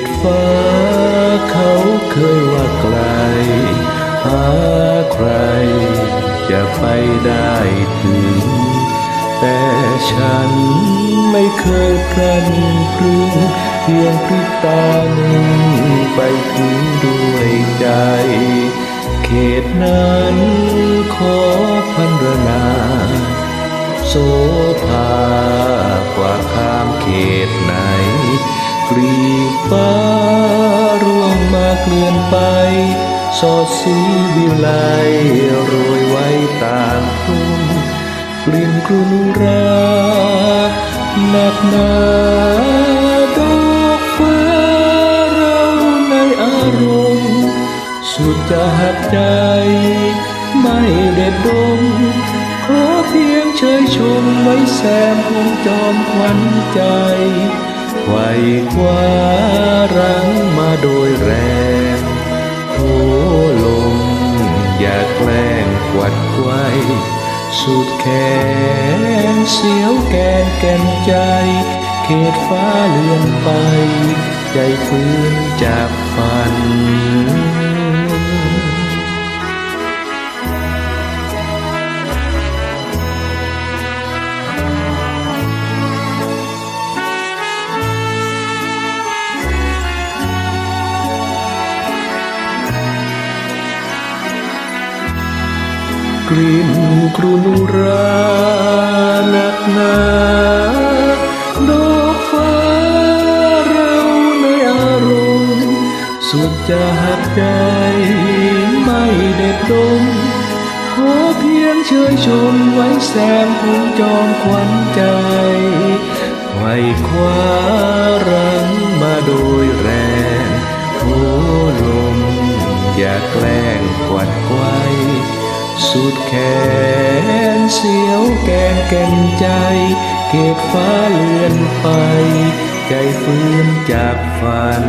ตฟ้าเขาเคยว่าไกล หาใครจะไปได้ถึง แต่ฉันไม่เคยพลันพรึงเพียงพริบตาหนึ่งไปถึงด้วยใจ เขตนั้นขอพันรนาโสภา เกลื่อนไปสอดสีวิไลโรยไว้ต่างทุ่งกลิ่นกรุนราหนักหนาดอกฟ้าเราในอารมณ์ สุดจะหักใจ ไม่เด็ดดม ขอเพียงเชยชมไว้แซมคงจอมขวัญใจไขว่คว้ารังมาโดยแรง แกล้งกวัดไว้สุดแขนเสียวแกนแก่นใจ เขตฟ้าเลื่อนไป ใจฟื้นจากฝัน ลิ่นกรุนราหนักหนาดอกฟ้าเราในอารมณ์สุดจะหักใจไม่เด็ดดมขอเพียงเชยชมไว้แซมคงจอมขวัญใจไขว่คว้ารังมาโดยแรงโหลมอย่าแกล้งกวัดไว้ สุดแขนเสียวแกนแก่นใจเกตฟ้าเลื่อนไป ใจฟื้นจากฝัน